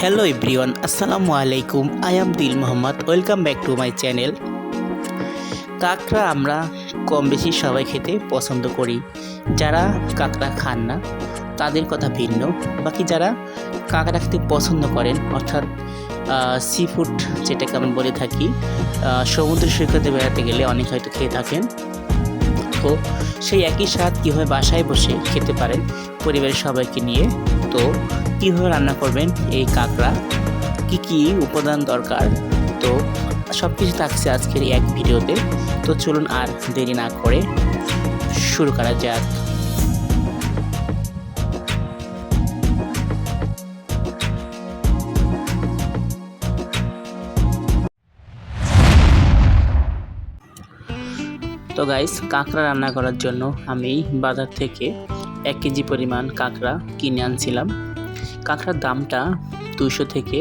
Hello everyone আসসালামু আলাইকুম I am Dil Mohammad welcome back to my channel কাঁকড়া আমরা কম বেশি সবাই খেতে পছন্দ করি। যারা কাঁকড়া খান না, তাদের কথা ভিন্ন। বাকি যারা কাঁকড়া খেতে পছন্দ করেন, অর্থাৎ সি ফুড যেটাকে আমি বলে থাকি সমুদ্র সৈকতে বেড়াতে গেলে অনেক হয়তো খেয়ে থাকেন। তো সেই একই স্বাদ কীভাবে বাসায় বসে খেতে পারেন পরিবারের সবাইকে নিয়ে, তো কীভাবে রান্না করবেন? এই কাঁকড়া, কি কি উপাদান দরকার? তো সব কিছু থাকছে আজকের এক ভিডিওতে। তো চলুন আর দেরি না করে শুরু করা যাক। তো গাইস কাঁকড়া রান্না করার জন্য আমি বাজার থেকে এক কেজি পরিমাণ কাঁকড়া কিনে আনছিলাম। কাঁকড়ার দামটা দুশো থেকে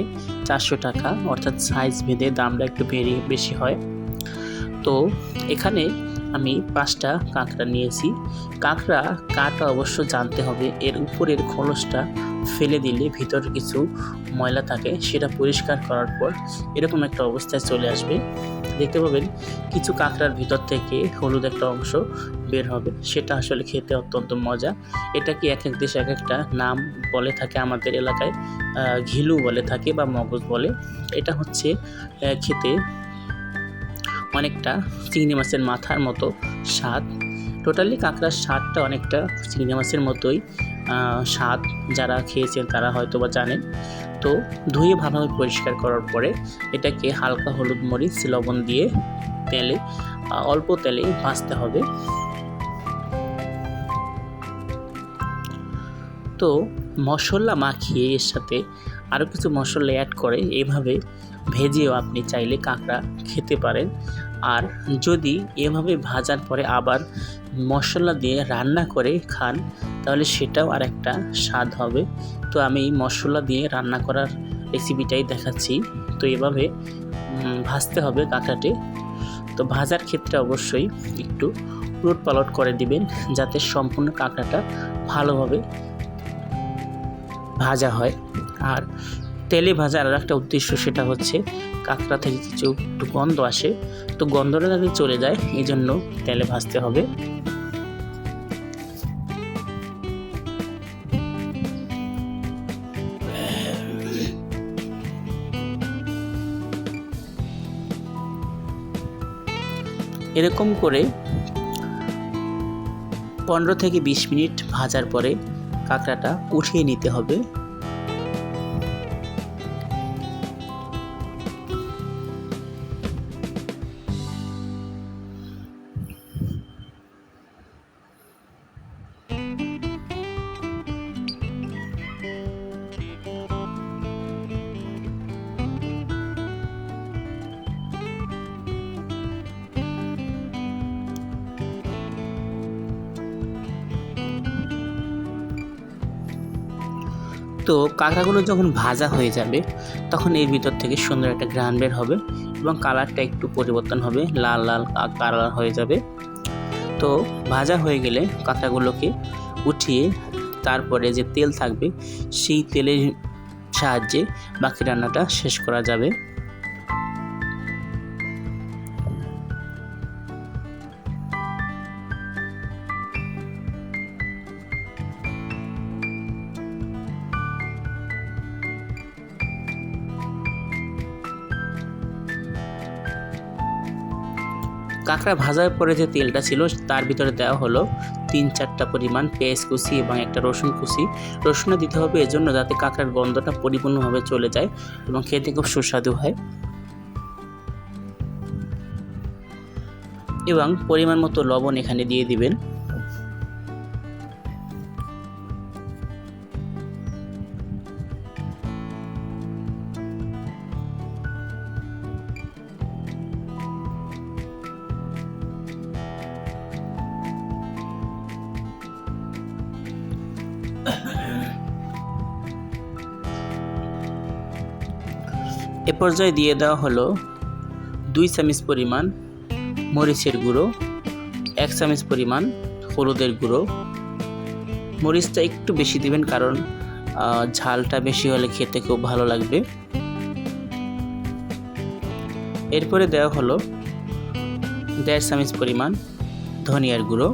চারশো টাকা, অর্থাৎ সাইজ ভেদে দামটা একটু বেড়ে বেশি হয়। তো এখানে আমি পাঁচটা কাঁকড়া নিয়েছি। কাঁকড়া কাটা অবশ্য জানতে হবে, এর উপরের খোলসটা ফেলে দিলে ভিতরে কিছু ময়লা থাকে, সেটা পরিষ্কার করার পর এরকম একটা অবস্থায় চলে আসবে। দেখতে পাবেন কিছু কাঁকড়ার ভিতর থেকে হলুদ একটা অংশ বের হবে। সেটা আসলে খেতে অত্যন্ত মজা। এটা কি এক এক দেশে এক একটা নাম বলে থাকে আমাদের এলাকায়? ঘিলু বলে থাকে বা মগজ বলে। এটা হচ্ছে খেতে অনেকটা চিংড়ি মাছের মাথার মতো স্বাদ। টোটালি কাঁকড়ার স্বাদটা অনেকটা চিংড়ি মাছের মতোই। স্বাদ যারা খেয়েছেন তারা হয়তো বা জানেন। তো ধুয়ে ভালোভাবে পরিষ্কার করার পরে এটাকে হালকা হলুদ মরিচ, লবণ দিয়ে তেলে অল্প তেলে ভাজতে হবে। তো মশলা মাখিয়ে এর সাথে আরও কিছু মশলা অ্যাড করে, এভাবে ভেজেও আপনি চাইলে কাঁকড়া খেতে পারেন। আর যদি এভাবে ভাজার পরে আবার মশলা দিয়ে রান্না করে খান, তাহলে সেটাও আর একটা স্বাদ হবে। তো আমি মশলা দিয়ে রান্না করার রেসিপিটাই দেখাচ্ছি। তো এভাবে ভাজতে হবে কাঁকড়াটি তো ভাজার ক্ষেত্রে অবশ্যই একটু উলট পালট করে দিবেন, যাতে সম্পূর্ণ কাঁকড়াটা ভালোভাবে ভাজা হয়। আর তেলে ভাজার আর একটা উদ্দেশ্য সেটা হচ্ছে কাঁকড়া থেকে কিছু একটু গন্ধ আসে, তো গন্ধটা যাতে চলে যায় এই জন্য তেলে ভাজতে হবে। এরকম করে পনেরো থেকে বিশ মিনিট ভাজার পরে কাঁকড়াটা উঠিয়ে নিতে হবে। তো কাঁকড়াগুলো যখন ভাজা হয়ে যাবে, তখন এর ভিতর থেকে সুন্দর একটা গ্রান বের হবে এবং কালারটা একটু পরিবর্তন হবে, লাল লাল কালার হয়ে যাবে। তো ভাজা হয়ে গেলে কাঁকড়াগুলোকে উঠিয়ে তারপরে যে তেল থাকবে, সেই তেলের সাহায্যে বাকি রান্নাটা শেষ করা যাবে। কাঁকড়া ভাজার পরে যে তেলটা ছিল, তার ভিতরে দেওয়া হলো তিন চারটা পরিমাণ পেঁয়াজ কুচি এবং একটা রসুন কুচি। রসুনও দিতে হবে, এজন্য যাতে কাঁকড়ার গন্ধটা পরিপূর্ণভাবে চলে যায় এবং খেতে খুব সুস্বাদু হয়। এবং পরিমাণ মতো লবণ এখানে দিয়ে দিবেন। এ পর্যায়ে দিয়ে দেওয়া হলো দুই চামচ পরিমাণ মরিচের গুঁড়ো, এক চামচ পরিমাণ হলুদের গুঁড়ো। মরিচটা একটু বেশি দিবেন কারণ ঝালটা বেশি হলে খেতে খুব ভালো লাগবে। এরপরে দেওয়া হলো দেড় চামচ পরিমাণ ধনিয়ার গুঁড়ো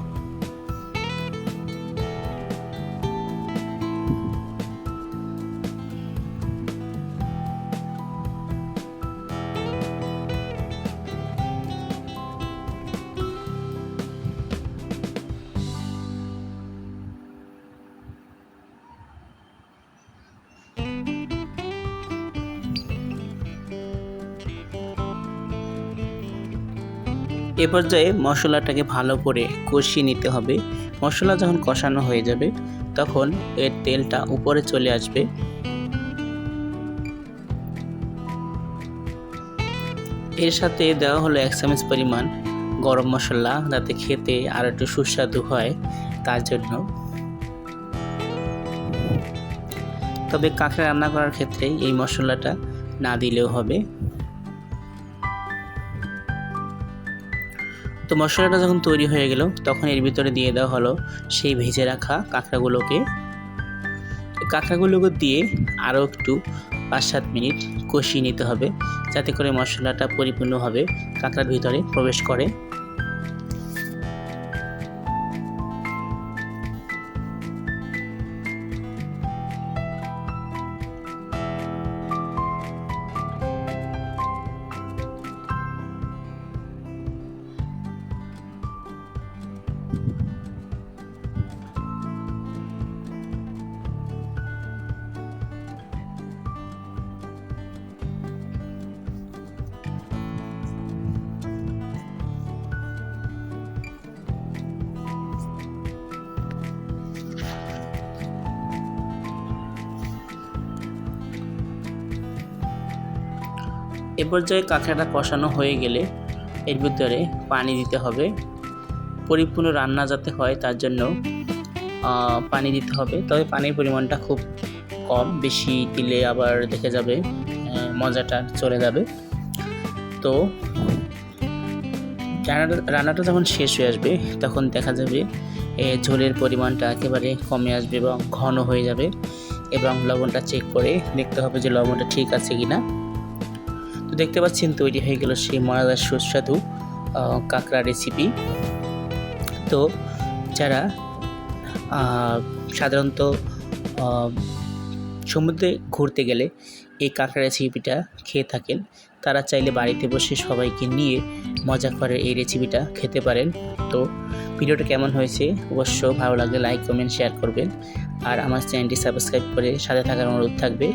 এ পর্যায়ে মশলাটাকে ভালো করে কষিয়ে নিতে হবে। মশলা যখন কষানো হয়ে যাবে, তখন এর তেলটা উপরে চলে আসবে। এর সাথে দেওয়া হলো এক চামচ পরিমাণ গরম মশলা যাতে খেতে আর একটু সুস্বাদু হয় তার জন্য। তবে কাঁকড়া রান্না করার ক্ষেত্রে এই মশলাটা না দিলেও হবে। তো মশলাটা যখন তৈরি হয়ে গেল, তখন এর ভিতরে দিয়ে দেওয়া হলো সেই ভেজে রাখা কাঁকড়াগুলোকে। কাঁকড়াগুলোকে দিয়ে আরও একটু পাঁচ সাত মিনিট কষিয়ে নিতে হবে, যাতে করে মশলাটা পরিপূর্ণভাবে কাঁকড়ার ভিতরে প্রবেশ করে। এ পর্যায়ে কাঁকড়াটা কষানো হয়ে গেলে এর ভিতরে পানি দিতে হবে। পরিপূর্ণ রান্না যাতে হয় তার জন্য পানি দিতে হবে। তবে পানির পরিমাণটা খুব কম, বেশি দিলে আবার দেখে যাবে মজাটা চলে যাবে। তো রান্নাটা রান্নাটা যখন শেষ হয়ে আসবে, তখন দেখা যাবে ঝোলের পরিমাণটা একেবারে কমে আসবে এবং ঘন হয়ে যাবে এবং লবণটা চেক করে দেখতে হবে যে লবণটা ঠিক আছে কি না তো দেখতে পাচ্ছেন, তৈরি হয়ে গেল সেই মজাদার সুস্বাদু কাঁকড়া রেসিপি তো যারা সাধারণত সমুদ্রে ঘুরতে গেলে এই কাঁকড়া রেসিপিটা খেয়ে থাকেন, তারা চাইলে বাড়িতে বসে সবাইকে নিয়ে মজা করে এই রেসিপিটা খেতে পারেন। তো ভিডিওটা কেমন হয়েছে? অবশ্য ভালো লাগলে লাইক কমেন্ট শেয়ার করবেন। আর আমার চ্যানেলটি সাবস্ক্রাইব করে সাথে থাকার অনুরোধ থাকবে।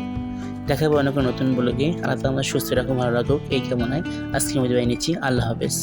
দেখাবো অনেক নতুন ব্লগে। আল্লাহ আমার সুস্থ রাখো ভালো রাখুক, এই কামনায় আজকে মধ্যে নিচ্ছি। আল্লাহ হাফেজ।